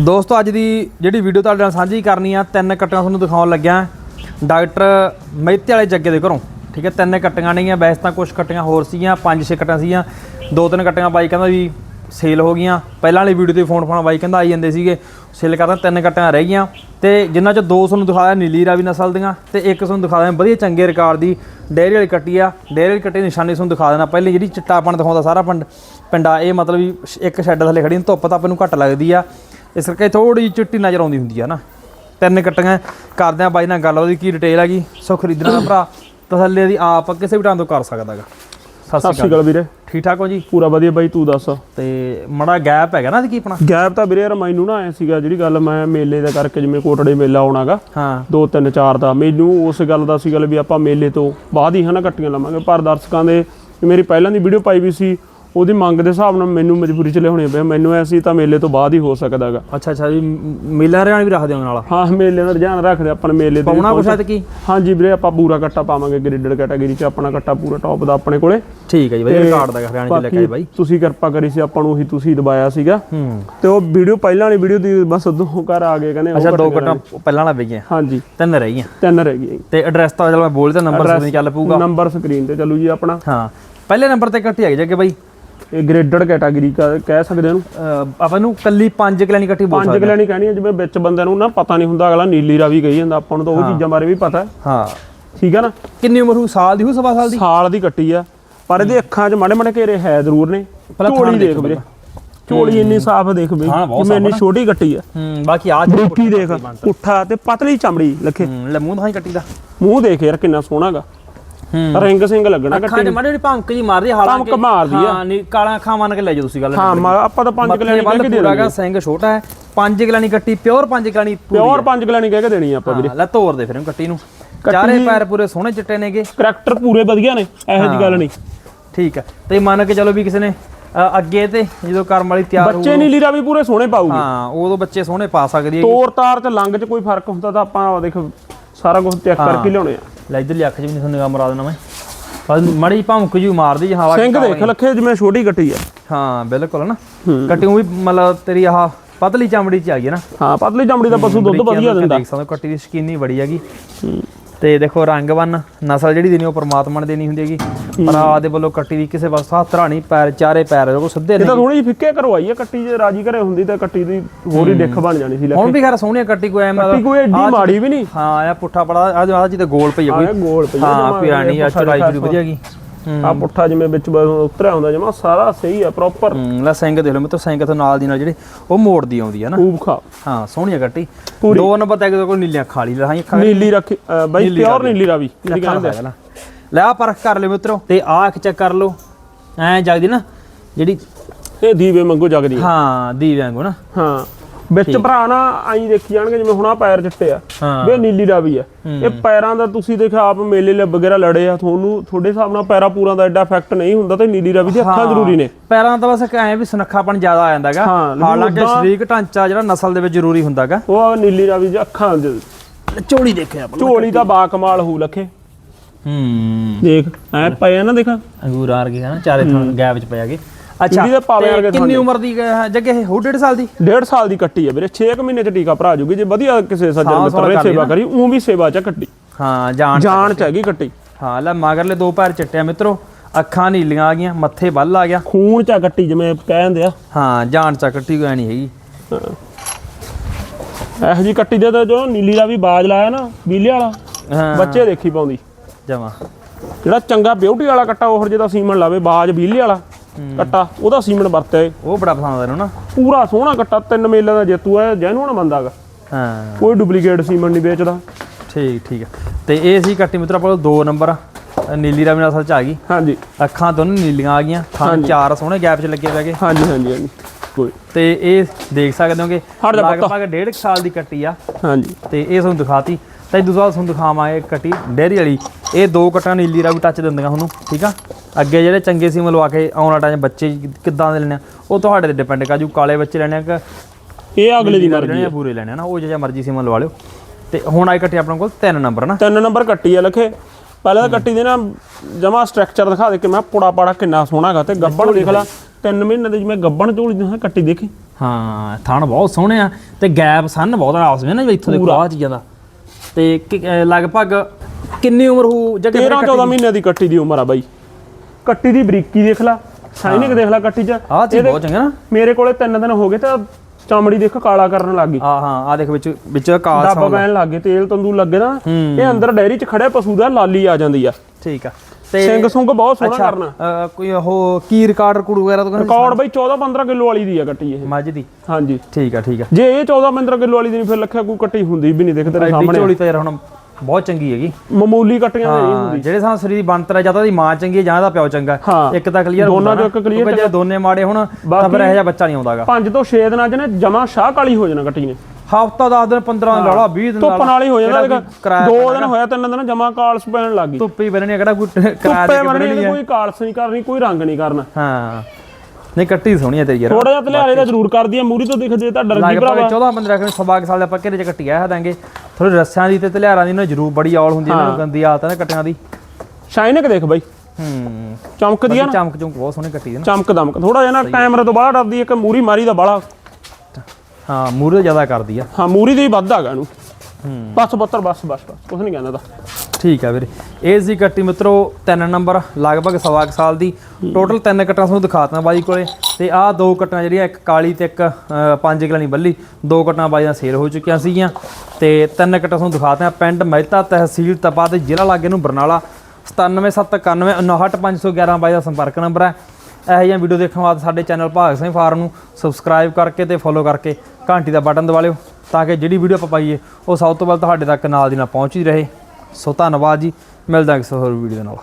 ਦੋਸਤੋ, ਅੱਜ ਦੀ ਜਿਹੜੀ ਵੀਡੀਓ ਤੁਹਾਡੇ ਨਾਲ ਸਾਂਝੀ ਕਰਨੀ ਆ, ਤਿੰਨ ਕੱਟੀਆਂ ਤੁਹਾਨੂੰ ਦਿਖਾਉਣ ਲੱਗਿਆ। ਡਾਕਟਰ ਮਹਿਤੇ ਵਾਲੇ ਜੱਗੇ ਦੇ ਘਰੋਂ, ਠੀਕ ਹੈ, ਤਿੰਨ ਕੱਟੀਆਂ ਨਹੀਂ ਆ ਵੈਸੇ ਤਾਂ ਕੁਝ ਕੱਟੀਆਂ ਹੋਰ ਸੀਗੀਆਂ, ਪੰਜ ਛੇ ਕੱਟੀਆਂ ਸੀਗੀਆਂ। ਦੋ ਤਿੰਨ ਕੱਟੀਆਂ ਬਾਈ ਕਹਿੰਦਾ ਵੀ ਸੇਲ ਹੋ ਗਈਆਂ। ਪਹਿਲਾਂ ਵਾਲੀ ਵੀਡੀਓ ਤੇ ਫੋਨ ਫੋਨ ਬਾਈ ਕਹਿੰਦਾ ਆਈ ਜਾਂਦੇ ਸੀਗੇ ਸੇਲ ਕਰਦਾ, ਤਿੰਨ ਕੱਟੀਆਂ ਰਹਿ ਗਈਆਂ। ਤੇ ਜਿਨ੍ਹਾਂ ਚ ਦੋ ਤੁਹਾਨੂੰ ਦਿਖਾਇਆ ਨੀਲੀ ਰਾਵੀ ਨਸਲ ਦੀਆਂ, ਤੇ ਇੱਕ ਤੁਹਾਨੂੰ ਦਿਖਾ ਦਿਆਂ ਵਧੀਆ ਚੰਗੇ ਰਿਕਾਰਡ ਦੀ ਡੇਅਰੀ ਵਾਲੀ ਕੱਟੀ ਆ। ਡੇਅਰੀ ਵਾਲੀ ਕੱਟੀ ਨਿਸ਼ਾਨੀ ਤੁਹਾਨੂੰ ਦਿਖਾ ਦੇਣਾ। ਪਹਿਲੇ ਜਿਹੜੀ ਚਿੱਟਾਪਣ ਦਿਖਾਉਂਦਾ ਸਾਰਾ ਪਿੰਡ ਪਿੰਡਾ ਇਹ ਮਤਲਬ ਵੀ ਇੱਕ ਸ਼ੈੱਡ ਥੱਲੇ ਖੜੀ ਧੁੱਪ ਤਾਂ ਆਪਾਂ ਨੂੰ ਘੱਟ ਲੱਗਦੀ ਆ। ਇਸ ਕਰਕੇ ਥੋੜੀ ਚਿੱਟੀ ਨਜ਼ਰ ਆਉਂਦੀ ਹੁੰਦੀ ਆ ਨਾ। ਤਿੰਨ ਕੱਟੀਆਂ ਕਰਦੇ ਆ ਬਾਈ ਨਾਲ ਗੱਲ ਉਹਦੀ ਕੀ ਡਿਟੇਲ ਹੈਗੀ ਸੋ ਖਰੀਦਣਾ ਦਾ ਭਰਾ ਤਸੱਲੀ ਦੀ ਆਪ ਕਿਸੇ ਵੀ ਟਾਈਮ ਤੋਂ ਕਰ ਸਕਦਾਗਾ। ਸਤਿ ਸ਼੍ਰੀ ਅਕਾਲ ਵੀਰੇ। ਠੀਕ ਠਾਕ ਹੋ ਜੀ? ਪੂਰਾ ਵਧੀਆ ਬਾਈ ਤੂੰ ਦੱਸ? ਤੇ ਮੜਾ ਗੈਪ ਹੈਗਾ ਨਾ ਕੀ ਆਪਣਾ? ਗੈਪ ਤਾਂ ਵੀਰੇ ਯਾਰ ਮੈਨੂੰ ਨਾ ਆਇਆ ਸੀਗਾ ਜਿਹੜੀ ਗੱਲ ਮੈਂ ਮੇਲੇ ਦਾ ਕਰਕੇ ਜਿਵੇਂ ਕੋਟੜੇ ਮੇਲਾ ਆਉਣਾਗਾ। ਹਾਂ। 2 3 4 ਦਾ। ਮੈਨੂੰ ਉਸ ਗੱਲ ਦਾ ਸੀ ਗੱਲ ਵੀ ਆਪਾਂ ਮੇਲੇ ਤੋਂ ਬਾਅਦ ਹੀ ਹਨਾ ਕੱਟੀਆਂ ਲਵਾਂਗੇ। ਪਰ ਦਰਸ਼ਕਾਂ ਦੇ ਮੇਰੀ ਪਹਿਲਾਂ ਦੀ ਵੀਡੀਓ ਪਾਈ ਵੀ ਸੀ ਉਹਦੀ ਮੰਗ ਦੇ ਹਿਸਾਬ ਨਾਲ ਮੈਨੂੰ ਮਜਬੂਰੀ ਚ ਲਿਆਉਣੀ ਪਿਆ ਮੈਨੂੰ ਐ ਸੀ ਤਾਂ ਮੇਲੇ ਤੋਂ ਬਾਅਦ ਹੀ ਹੋ ਸਕਦਾਗਾ। ਅੱਛਾ ਅੱਛਾ ਜੀ ਮੇਲਾ ਹਰਿਆਣਾ ਵੀ ਰੱਖ ਦਿਓ ਨਾਲ। ਹਾਂ ਮੇਲੇ ਦਾ ਰੁਝਾਨ ਰੱਖਦੇ ਆਪਾਂ ਮੇਲੇ ਦੇ ਪਾਉਣਾ ਕੁਛ ਐਤ ਕੀ? ਹਾਂਜੀ ਵੀਰੇ ਆਪਾਂ ਪੂਰਾ ਕੱਟਾ ਪਾਵਾਂਗੇ ਗ੍ਰੇਡਡ ਕੈਟਾਗਰੀ ਚ ਆਪਣਾ ਕੱਟਾ ਪੂਰਾ ਟੌਪ ਦਾ ਆਪਣੇ ਕੋਲੇ। ਠੀਕ ਹੈ ਜੀ ਵਧੀਆ ਰਿਕਾਰਡ ਦਾ ਹਰਿਆਣਾ ਚ ਲੈ ਕੇ ਆਏ ਬਾਈ। ਤੁਸੀਂ ਕਿਰਪਾ ਕਰੀ ਸੀ ਆਪਾਂ ਨੂੰ ਉਹੀ ਤੁਸੀਂ ਦਬਾਇਆ ਸੀਗਾ। ਹੂੰ। ਤੇ ਉਹ ਵੀਡੀਓ ਪਹਿਲਾਂ ਵਾਲੀ ਵੀਡੀਓ ਦੀ ਬਸ ਦੋ ਘਰ ਆ ਗਏ ਕਹਿੰਦੇ ਅੱਛਾ ਦੋ ਕੱਟਾਂ ਪਹਿਲਾਂ ਵਾਲਾ ਵੇਗੀਆਂ। ਹਾਂਜੀ। ਤਿੰਨ ਰਹਿ ਗਈਆਂ। ਤਿੰਨ ਰਹਿ ਗਈਆਂ। ਤੇ ਐਡਰੈਸ ਤਾਂ ਚਲ ਮੈਂ ਬੋਲ ਦਿੱਤਾ ਨੰਬਰ ਸੁਣੀ ਚੱਲ ਪਊਗਾ। ਨੰਬਰ ਸਕਰੀਨ ਤੇ ਚੱਲੂ ਜੀ ਆਪਣਾ। ਹਾਂ ਪਹਿਲੇ ਨੰਬਰ ਤੇ ਕੱਟੀ ਜੱਗੇ ਬਾਈ। ਇਹ ਗ੍ਰੇਡਡ ਕੈਟਾਗਰੀ ਕਹਿ ਸਕਦੇ ਇਹਨੂੰ। ਆਪਾਂ ਨੂੰ ਕੱਲੀ ਪੰਜ ਕਿਲੋ ਨਹੀਂ ਕੱਟੀ ਬੋਲ ਪੰਜ ਕਿਲੋ ਨਹੀਂ ਕਹਿਣੀ ਹੈ, ਜਿਵੇਂ ਵਿੱਚ ਬੰਦੇ ਨੂੰ ਨਾ ਪਤਾ ਨਹੀਂ ਹੁੰਦਾ ਅਗਲਾ ਨੀਲੀ ਰਾਵੀ ਕਹੀ ਜਾਂਦਾ ਆਪਾਂ ਨੂੰ ਤਾਂ ਉਹ ਚੀਜ਼ਾਂ ਬਾਰੇ ਵੀ ਪਤਾ ਹੈ। ਹਾਂ। ਠੀਕ ਹੈ ਨਾ? ਕਿੰਨੀ ਉਮਰ ਹੋ ਸਾਲ ਦੀ ਹੋ ਸਵਾ ਸਾਲ ਦੀ? ਸਾਲ ਦੀ ਕੱਟੀ ਆ। ਪਰ ਇਹਦੇ ਅੱਖਾਂ 'ਚ ਮਾੜੇ ਮਾੜੇ ਘੇਰੇ ਹੈ ਜ਼ਰੂਰ ਨੇ। ਪਹਿਲਾਂ ਝੋਲੀ ਦੇਖ ਦੇਖੋ ਵੀਰੇ। ਝੋਲੀ ਇੰਨੀ ਸਾਫ਼ ਦੇਖ ਵੀ ਥਾਣ ਬਹੁਤ ਜਿਵੇਂ ਇੰਨੀ ਛੋਟੀ ਕੱਟੀ ਆ। ਹੂੰ ਬਾਕੀ ਆ ਬਰੂਕੀ ਦੇਖ ਪੁੱਠਾ ਤੇ ਪਤਲੀ ਚਮੜੀ ਲੱਖੇ। ਲੈ ਮੂੰਹ ਤਾਂ ਹੀ ਕੱਟੀ ਦਾ। ਮੂੰਹ ਦੇਖ ਯਾਰ ਕਿੰਨਾ ਸੋਹਣਾਗਾ ਰਿੰਗ ਸਿੰਘ ਲੱਗਣਾ ਅੱਖਾਂ 'ਚ ਮਾੜੀ ਜਿਹੀ ਭੌਂਕ ਜੀ ਮਾਰਦੀ ਹਾਲਾਂਕਿ ਭੌਂਕ ਮਾਰਦੀ ਆ। ਹਾਂ ਨਹੀਂ ਕਾਲਾ ਅੱਖਾਂ ਮੰਨ ਕੇ ਲੈ ਜਾਓ ਤੁਸੀਂ ਗੱਲ ਹਾਂ ਆਪਾਂ ਤਾਂ 5 ਕਿਲੋ ਨਹੀਂ ਕੇ ਦੇ ਦਾਂਗੇ ਸਿੰਘ ਛੋਟਾ ਹੈ। 5 ਕਿਲੋ ਨਹੀਂ ਕੱਟੀ ਪਿਓਰ 5 ਕਿਲੋ ਨਹੀਂ ਪਿਓਰ 5 ਕਿਲੋ ਨਹੀਂ ਕਹਿ ਕੇ ਦੇਣੀ ਆਪਾਂ ਵੀਰੇ। ਲੈ ਤੋੜ ਦੇ ਫਿਰ ਇਹਨੂੰ ਕੱਟੀ ਨੂੰ। ਚਾਰੇ ਪੈਰ ਪੂਰੇ ਸੋਹਣੇ ਚਿੱਟੇ ਨੇਗੇ। ਕਰੈਕਟਰ ਪੂਰੇ ਵਧੀਆ ਨੇ ਇਹੋ ਜੀ ਗੱਲ ਨਹੀਂ। ਠੀਕ ਹੈ ਤੇ ਮੰਨ ਕੇ ਚਲੋ ਵੀ ਕਿਸੇ ਨੇ ਅੱਗੇ ਤੇ ਜਦੋਂ ਕਰਮ ਵਾਲੀ ਤਿਆਰ ਹੋ ਬੱਚੇ ਨੀਲੀ ਰਾਵੀ ਪੂਰੇ ਸੋਹਣੇ ਪਾਊਗੀ। ਹਾਂ ਉਦੋਂ ਬੱਚੇ ਸੋਹਣੇ ਪਾ ਸਕਦੀ ਹੈ ਤੋਰ ਤਾਰ ਤੇ ਲੰਗ 'ਚ ਕੋਈ ਫ਼ਰਕ ਹੁੰਦਾ ਤਾਂ ਆਪਾਂ ਦੇਖ ਸਾਰਾ ਕੁਝ ਚੈੱਕ ਕਰਕੇ ਲਿਆਉਣੇ ਆ। ਲੈ ਇਧਰਲੀ ਅੱਖ 'ਚ ਵੀ ਨਹੀਂ ਤੁਹਾਨੂੰ ਨਿਗਾਹ ਮਰਾ ਦੇਣਾ ਮੈਂ। ਪਰ ਮੜੀ ਭੌਂਕ ਜੂ ਮਾਰਦੀ ਜੇ ਹਵਾ 'ਚ ਸਿੰਘ ਦੇਖ ਲੱਖੇ ਜਿਵੇਂ ਛੋਟੀ ਕੱਟੀ ਆ। ਹਾਂ ਬਿਲਕੁਲ ਨਾ। ਕੱਟਿਓ ਵੀ ਮਤਲਬ ਤੇਰੀ ਆਹ ਪਤਲੀ ਚਮੜੀ 'ਚ ਆ ਗਈ ਹੈ ਨਾ। ਹਾਂ ਪਤਲੀ ਚਮੜੀ ਦਾ ਪਸ਼ੂ ਦੁੱਧ ਵਧੀਆ ਦਿੰਦਾ। ਦੇਖ ਸਕਦੇ ਕੱਟੀ ਦੀ ਸ਼ਕੀਨੀ ਬੜੀ ਹੈਗੀ। ਤੇ ਦੇਖੋ ਰੰਗ ਬੰਨ ਨਸਲ ਜਿਹੜੀ ਦੇਣੀ ਉਹ ਪ੍ਰਮਾਤਮਾ ਨੇ ਦੇਣੀ ਹੁੰਦੀ ਹੈਗੀ। ਪਰ ਆ ਦੇ ਵੱਲੋਂ ਕੱਟੀ ਦੀ ਕਿਸੇ ਪਾਸੇ ਹੱਥ ਰਾਣੀ ਪੈਰ ਚਾਰੇ ਪੈਰ ਉਹ ਸਿੱਧੇ ਇਹ ਨੇ ਤਾਂ ਥੋੜੀ ਜਿਹੀ ਫਿੱਕੇ ਕਰਵਾਈ ਆ ਕੱਟੀ ਜੇ ਰਾਜੀ ਘਰੇ ਹੁੰਦੀ ਤਾਂ ਕੱਟੀ ਦੀ ਹੋਰ ਹੀ ਡਿੱਖ ਬਣ ਜਾਣੀ ਸੀ ਲੱਖੇ। ਹੁਣ ਵੀ ਖੈਰ ਸੋਹਣੀ ਆ ਕੱਟੀ ਕੋਈ ਐ ਕੱਟੀ ਕੋਈ ਐਡੀ ਮਾੜੀ ਵੀ ਨਹੀਂ। ਹਾਂ ਆ ਪੁੱਠਾ ਪੜਾ ਆ ਆ ਜੀ ਤੇ ਗੋਲ ਪਈ ਆ ਕੋਈ। ਗੋਲ ਪਈ ਹਾਂ ਪਿਆਣੀ ਆ ਚੜਾਈ ਜਿਹੜੀ ਵਧੀਆ ਹੂੰ। ਆ ਪੁੱਠਾ ਜਿਵੇਂ ਵਿੱਚ ਉਤਰਿਆ ਹੁੰਦਾ ਜਮਾ ਸਾਰਾ ਸਹੀ ਆ ਪ੍ਰੋਪਰ ਹੂੰ, ਲੈ ਸਿੰਘ ਦੇਖ ਲਓ ਮਿੱਤਰ ਸਿੰਘ ਤੋਂ ਨਾਲ ਦੀ ਨਾਲ ਜਿਹੜੇ ਉਹ ਮੋੜਦੀ ਆਉਂਦੀ ਆ ਨਾ। ਖੂਬ ਖਾ। ਹਾਂ ਸੋਹਣੀ ਕੱਟੀ। ਦੋ ਨੰਬਰ ਤੇ ਕੋਲ ਨੀਲੀਆਂ ਖਾਲੀ ਲਹਾਈ ਅੱਖਾਂ ਨੀਲੀ ਰੱਖੀ ਬਾਈ ਪਿਓਰ ਨੀਲੀ ਰਾਵੀ ਕਹਿੰਦੇ ਆ। ਦਿਖਾ ਲੈ ਆ ਪਰਖ ਕਰ ਲਿਓ ਮਿੱਤਰੋ। ਤੇ ਆ ਇੱਕ ਚੈੱਕ ਕਰ ਲਓ। ਐ ਜਗਦੀ ਨਾ ਜਿਹੜੀ ਇਹ ਦੀਵੇ ਮੰਗੋ ਜਗਦੀ। ਹਾਂ ਦੀ ਵਾਂਗੂ ਨਾ। ਹਾਂ। ਵਿੱਚ ਭਰਾ ਨਾ ਆਈ ਦੇਖੀ ਜਾਣਗੇ ਜਿਵੇਂ ਹੁਣ ਆ ਪੈਰ ਚਿੱਟੇ ਆ। ਵੀ ਇਹ ਨੀਲੀ ਰਾਵੀ ਆ। ਇਹ ਪੈਰਾਂ ਦਾ ਤੁਸੀਂ ਦੇਖਿਆ ਆਪ ਮੇਲੇ ਲ ਵਗੈਰਾ ਲੜੇ ਆ ਤੁਹਾਨੂੰ ਤੁਹਾਡੇ ਹਿਸਾਬ ਨਾਲ ਪੈਰਾਂ ਪੂਰਾਂ ਦਾ ਐਡਾ ਇਫੈਕਟ ਨਹੀਂ ਹੁੰਦਾ ਤੇ ਨੀਲੀ ਰਾਵੀ ਦੀ ਅੱਖਾਂ ਜ਼ਰੂਰੀ ਨੇ। ਪੈਰਾਂ ਦਾ ਬਸ ਐ ਵੀ ਸੁਨੱਖਾਪਣ ਜ਼ਿਆਦਾ ਆ ਜਾਂਦਾਗਾ। ਹਾਲਾਂਕਿ ਸਰੀਰਕ ਢਾਂਚਾ ਜਿਹੜਾ ਨਸਲ ਦੇ ਵਿੱਚ ਜ਼ਰੂਰੀ ਹੁੰਦਾਗਾ। ਉਹ ਨੀਲੀ ਰਾਵੀ ਦੀ ਅੱਖਾਂ ਦੇ- ਚੋਲੀ ਦੇਖਿਆ ਝੋਲੀ ਤਾਂ ਬਾ ਕਮਾਲ ਹੋਊ ਲੱਖੇ। ਹੂੰ। ਦੇਖ ਐ ਪਏ ਆ ਨਾ ਦੇਖਾ। ਅੰਗੂਰ ਆ ਗਏ ਨਾ ਚਾਰੇ ਥਾਂ ਗੈਪ ਵਿੱਚ ਪਿਆ ਗਏ ਅੱਛਾ ਜਿਹੜੀ ਦੇ ਪਾਵੇ ਵਰਗੇ ਕਿੰਨੀ ਉਮਰ ਦੀ ਅਹ, ਜੱਗੇ ਇਹ ਹੋ ਡੇਢ ਸਾਲ ਦੀ? ਡੇਢ ਸਾਲ ਦੀ ਕੱਟੀ ਆ ਵੀਰੇ 6 ਮਹੀਨੇ ਚ ਟੀਕਾ ਭਰਾ ਜੂਗੀ ਜੇ ਵਧੀਆ ਕਿਸੇ ਸੱਜਣ ਹਾਂ, ਮਿੱਤਰ ਸੇਵਾ। ਕਰੀ ਉਹ ਵੀ ਸੇਵਾ ਚ ਕੱਟੀ। ਹਾਂ ਜਾਣ ਜਾਨ ਚ ਹੈਗੀ ਕੱਟੀ। ਹਾਂ ਲੈ ਮਗਰਲੇ ਦੋ ਪੈਰ ਚਿੱਟਿਆ ਮਿੱਤਰੋ ਅੱਖਾਂ ਨੀਲੀਆਂ ਆ ਗਈਆਂ ਮੱਥੇ ਵੱਲ ਆ ਗਿਆ। ਖੂਨ ਚ ਕੱਟੀ ਜਿਵੇਂ ਕਹਿੰਦੇ ਆ। ਹਾਂ ਜਾਣ ਚੱਕਟੀ ਕੋਈ ਨਹੀਂ ਹੈਗੀ। ਇਹੋ ਜੀ ਕੱਟੀ ਦੇ ਤਾਂ ਜੋ ਨੀਲੀ ਦਾ ਵੀ ਬਾਜ ਲਾਇਆ ਨਾ ਬੀਲੇ ਵਾਲਾ ਹਾਂ। ਬੱਚੇ ਦੇਖੀ ਪਾਉਂਦੀ। ਜਮਾ। ਜਿਹੜਾ ਚੰਗਾ ਬਿਊਟੀ ਵਾਲਾ ਕੱਟਾ ਉਹ ਜਿਹਦਾ ਸੀਮਨ ਲਾਵੇ ਬਾਜ ਬੀਲੇ ਵਾਲਾ ਕੱਟਾ ਉਹਦਾ ਸੀਮਨ ਵਰਤਿਆ। ਉਹ ਬੜਾ ਪਸੰਦ ਆ ਇਹਨੂੰ ਨਾ। ਪੂਰਾ ਸੋਹਣਾ ਕੱਟਾ ਤਿੰਨ ਮੇਲਿਆਂ ਦਾ ਜੇਤੂ ਹੈ ਜੈਨੂਨ ਬੰਦਾਗਾ ਹਾਂ। ਕੋਈ ਡੁਪਲੀਕੇਟ ਸੀਮਨ ਨਹੀਂ ਵੇਚਦਾ। ਠੀਕ ਠੀਕ ਤੇ ਇਹ ਸੀ ਕੱਟੀ ਮਿੱਤਰ ਆਪਾਂ ਦੋ ਨੰਬਰ ਨੀਲੀ ਰਾਵੀ ਨਸਲ ਚ ਆ ਗਈ। ਹਾਂਜੀ। ਅੱਖਾਂ ਦੋਨੋਂ ਨੀਲੀਆਂ ਆ ਗਈਆਂ। ਥਾਂ ਚਾਰ ਸੋਹਣੇ ਗੈਪ 'ਚ ਲੱਗੇ ਪੈ ਗਏ। ਹਾਂਜੀ ਹਾਂਜੀ ਹਾਂਜੀ। ਕੋਈ। ਤੇ ਇਹ ਦੇਖ ਸਕਦੇ ਹੋਗੇ। ਲਗਭਗ ਡੇਢ ਕੁ ਸਾਲ ਦੀ ਕੱਟੀ ਆ। ਹਾਂਜੀ। ਤੇ ਇਹ ਤੁਹਾਨੂੰ ਦਿਖਾਤੀ। ਤੇ ਦੂਸਰਾ ਤੁਹਾਨੂੰ ਦਿਖਾਵਾਂਗੇ ਕੱਟੀ ਡੇਰੀ ਵਾਲੀ। ਇਹ ਦੋ ਕੱਟਾਂ ਨੀਲੀ ਰਾਵੀ ਟੱਚ ਦਿੰਦੀਆਂ ਤੁਹਾਨੂੰ ਠੀਕ ਆ? ਅੱਗੇ ਜਿਹੜੇ ਚੰਗੇ ਸੀ ਲਵਾ ਕੇ ਆਉਣ ਵਾਲਾ ਟਾਈਮ ਬੱਚੇ ਕਿੱਦਾਂ ਦੇ ਲੈਣੇ ਆ ਉਹ ਤੁਹਾਡੇ ਤੇ ਡਿਪੈਂਡ ਕਾਜੂ ਕਾਲੇ ਬੱਚੇ ਲੈਣੇ ਆ ਕਿ ਇਹ ਅਗਲੇ ਦੀ ਮਰਜ਼ੀ ਆ ਬੂਰੇ ਲੈਣੇ ਆ ਨਾ ਉਹ ਜਿਹੜਾ ਮਰਜ਼ੀ ਸਿਮ ਲਵਾ ਲਿਓ। ਤੇ ਹੁਣ ਆਈ ਕੱਟੀ ਆਪਣੇ ਕੋਲ ਤਿੰਨ ਨੰਬਰ ਨਾ। ਤਿੰਨ ਨੰਬਰ ਕੱਟੀ ਆ ਲਖੇ। ਪਹਿਲਾਂ ਤਾਂ ਕੱਟੀ ਦੇ ਨਾ ਜਮਾ ਸਟਰਕਚਰ ਦਿਖਾ ਦੇ ਕਿ ਮੈਂ ਪੁੜਾ ਪਾੜਾ ਕਿੰਨਾ ਸੋਹਣਾ ਹੈਗਾ ਤੇ ਗੱਬਣ ਦੇਖ ਲਾ। ਤਿੰਨ ਮਹੀਨੇ ਦੇ ਜਿਵੇਂ ਗੱਬਣ ਝੋਲੀ ਦੀ ਕੱਟੀ ਦੇਖੀ। ਹਾਂ ਥਣ ਬਹੁਤ ਸੋਹਣੇ ਆ ਤੇ ਗੈਪ ਸੰਨ ਬਹੁਤ ਆ ਆਪਸ ਵਿੱਚ ਨਾ ਇੱਥੋਂ ਦੇ ਆਹ ਚੀਜ਼ਾਂ ਦਾ। ਤੇ ਕਿ- ਅਹ ਲਗਭਗ ਕਿੰਨੀ ਉਮਰ ਹੋ ਜੱਗੇ 13 14 ਮਹੀਨਿਆਂ ਦੀ ਕੱਟੀ ਦੀ ਉਮਰ ਆ ਬਾਈ। ਕੱਟੀ ਦੀ ਬਰੀਕੀ ਦੇਖ ਲੈ ਸਾਈਨਿੰਗ ਦੇਖ ਲੈ ਕੱਟੀ 'ਚ। ਆਹ ਚੀਜ਼ ਬਹੁਤ ਚੰਗਾ ਨਾ। ਮੇਰੇ ਕੋਲੇ 3 ਦਿਨ ਹੋ ਗਏ ਤੇ ਚਮੜੀ ਦੇਖ ਕਾਲਾ ਕਰਨ ਲੱਗ ਗਈ। ਆ ਹਾਂ ਆ ਦੇਖ ਵਿੱਚ ਵਿੱਚ ਕਾਲ ਡੱਬਾ ਪੈਣ ਲੱਗ ਗਏ ਤੇਲ ਤੰਦੂ ਲੱਗੇ ਨਾ ਇਹ ਅੰਦਰ ਡੈਰੀ 'ਚ ਖੜਿਆ ਪਸ਼ੂ ਦਾ ਲਾਲੀ ਆ ਜਾਂਦੀ ਆ। ਠੀਕ ਆ। ਤੇ ਸਿੰਘ ਸੁੰਗ ਬਹੁਤ ਸੋਹਣਾ ਕਰਨਾ। ਕੋਈ ਉਹ ਕੀ ਰਿਕਾਰਡ ਰਿਕੂਡ ਵਗੈਰਾ ਤੋਂ ਕਹਿੰਦੇ ਰਿਕਾਰਡ ਬਾਈ 14 15 ਕਿਲੋ ਵਾਲੀ ਦੀ ਆ ਕੱਟੀ ਇਹ। ਮੱਝ ਦੀ? ਹਾਂਜੀ। ਠੀਕ ਆ ਠੀਕ ਆ। ਜੇ ਇਹ 14 15 ਕਿਲੋ ਵਾਲੀ ਦੀ ਨਹੀਂ ਫਿਰ ਲੱਖਿਆ ਕੋਈ ਕੱਟੀ ਹੁੰਦੀ ਵੀ ਨਹੀਂ ਦੇਖ ਤੇਰੇ ਐਡੀ ਸਾਹਮਣੇ। ਝੋਲੀ ਤਾਂ ਯਾਰ ਹੁਣ ਬਹੁਤ ਚੰਗੀ ਹੈਗੀ। ਮਾਮੂਲੀ ਕੱਟੀਆਂ ਨਹੀਂ ਹਾਂ ਜਿਹੜੇ ਸਾਂ ਸਰੀਰ ਬਣਤਰ ਹੈ ਜਾਂ ਤਾਂ ਦੀ ਮਾਂ ਚੰਗੀ ਹੈ ਜਾਂ ਦਾ ਪਿਓ ਚੰਗਾ ਹੈ। ਹਾਂ। ਇੱਕ ਤਾਂ ਕਲੀਅਰ ਦੋਨਾਂ ਚੋਂ ਇੱਕ clear ਜੇ ਦੋਨੇ ਮਾੜੇ ਹੁਣ ਤਾਂ ਫਿਰ ਇਹੋ ਜਿਹਾ ਬੱਚਾ ਨਹੀਂ ਆਉਂਦਾਗਾ। 5 ਤੋਂ 6 ਦਿਨਾਂ 'ਚ ਨੇ ਜਮਾ ਸ਼ਾਹ ਕਾਲੀ ਹੋ ਜਾਣਾ ਕੱਟੀ ਨੇ। ਹਫਤਾ 10 ਦਿਨ 15 ਦਿਨ ਲਾਲਾ 20 ਦਿਨ ਧੁੱਪ ਨਾਲ ਹੀ ਹੋ ਜਾਂਦਾ ਦੇਖੋ, ਦੋ ਦਿਨ ਹੋਇਆ ਤਿੰਨ ਦਿਨ ਜਮਾ ਕਾਲਸ ਪੈਣ ਲੱਗ ਗਈ। ਧੁੱਪੇ ਕਿਹੜਾ ਕੋਈ ਕਿਰਾਇਆ ਦੇ ਧੁੱਪੇ ਕੇ ਮਰਨੀ ਬੰਨਣੀ ਨੇ ਹੈ ਕੋਈ ਕਾਲਸ ਨਹੀਂ ਕਰਨੀ ਕੋਈ ਰੰਗ ਨਹੀਂ ਕਰਨਾ। ਹਾਂ। ਨਹੀਂ ਕੱਟੀ ਸੋਹਣੀ ਹੈ ਤੇਰੀ ਯਾਰ। ਥੋੜਾ ਜਿਹਾ ਤਲਿਆਰੇ ਦਾ ਜ਼ਰੂਰ ਕਰਦੀ ਆ ਮੂਰੀ ਤੋਂ ਦਿਖਦੇ ਤਾਂ ਡਰ ਗਈ ਲਗਭਗ ਭਰਾਵਾ। 14 15 ਰੱਖਣੇ ਸਵਾ ਕੁ ਸਾਲ ਦੇ ਘਰੇ ਚ ਕੱਟੀ ਆ ਦਾਂਗੇ। ਥੋੜੇ ਰੱਸਿਆਂ ਦੀ ਤੇ ਤਲਿਆਰਾਂ ਦੀ ਨੂੰ ਜ਼ਰੂਰ ਬੜੀ ਔਲ ਹੁੰਦੀ ਹੈ। ਇਹਨਾਂ ਨੂੰ ਗੰਦੀ ਆਦਤ ਹੈ ਕੱਟੀਆਂ ਦੀ। ਸ਼ਾਈਨਕ ਦੇਖ ਬਾਈ। ਹੂੰ। ਚਮਕਦੀ ਆ ਨਾ। ਚਮਕ ਚਮਕ ਬਹੁਤ ਸੋਹਣੀ ਕੱਟੀ ਦੀ ਨਾ। ਚਮਕ ਦਮਕ। ਥੋੜਾ ਜਿਹਾ ਨਾ ਕੈਮਰੇ ਤੋਂ ਬਾਹਰ ਡਰਦੀ ਇੱਕ ਮੂਰੀ ਮਾਰੀ ਦਾ ਬਾਲਾ ਹਾਂ ਮੂਰੇ ਜ਼ਿਆਦਾ ਕਰਦੀ ਆ। ਹਾਂ ਮੂਰੀ ਦੇ ਹੀ ਵੱਧ ਹੈਗਾ ਇਹਨੂੰ। ਬਸ ਬੱਤਰ ਬਸ ਬਸ ਬਸ ਕੁਝ ਨਹੀਂ ਕਹਿੰਦਾ ਤਾਂ। ਠੀਕ ਆ ਵੀਰੇ। ਇਹ ਸੀ ਕੱਟੀ ਮਿੱਤਰੋ ਤਿੰਨ ਨੰਬਰ ਲਗਭਗ ਸਵਾ ਕੁ ਸਾਲ ਦੀ। ਟੋਟਲ ਤਿੰਨ ਕੱਟਾਂ ਤੁਹਾਨੂੰ ਦਿਖਾਤੀਆਂ ਬਾਈ ਕੋਲੇ। ਤੇ ਆਹ ਦੋ ਕੱਟਾਂ ਜਿਹੜੀਆਂ ਇੱਕ ਕਾਲੀ ਤੇ ਇੱਕ ਪੰਜ ਨਹੀਂ ਬੱਲੀ ਦੋ ਕੱਟਾਂ ਬਾਈ ਦਾ ਸੇਲ ਹੋ ਚੁੱਕੀਆਂ ਸੀਗੀਆਂ। ਤੇ ਤਿੰਨ ਕੱਟਾਂ ਤੁਹਾਨੂੰ ਦਿਖਾਤੀਆਂ ਪਿੰਡ ਮਹਿਤਾ ਤਹਿਸੀਲ ਤਪਾ ਤੇ ਜ਼ਿਲ੍ਹਾ ਲਾਗੇ ਨੂੰ ਬਰਨਾਲਾ। 9779959511 ਬਾਈ ਦਾ ਸੰਪਰਕ ਨੰਬਰ ਹੈ। ਇਹੋ ਜਿਹੀਆਂ ਵੀਡੀਓ ਦੇਖਣ ਵਾਸਤੇ ਸਾਡੇ ਚੈਨਲ ਭਾਗ ਸਿੰਘ ਫਾਰਮ ਨੂੰ ਸਬਸਕ੍ਰਾਈਬ ਕਰਕੇ ਤੇ ਫੋਲੋ ਕਰਕੇ ਘੰਟੀ ਦਾ ਬਟਨ ਦਬਾ ਲਿਓ ਤਾਂ ਕਿ ਜਿਹੜੀ ਵੀਡੀਓ ਆਪਾਂ ਪਾਈਏ, ਉਹ ਸਭ ਤੋਂ ਪਹਿਲਾਂ ਤੁਹਾਡੇ ਤੱਕ ਨਾਲ ਦੀ ਨਾਲ ਪਹੁੰਚਦੀ ਰਹੇ। ਸੋ ਧੰਨਵਾਦ ਜੀ, ਮਿਲਦਾ ਕਿਸੇ ਹੋਰ ਵੀਡੀਓ ਦੇ ਨਾਲ।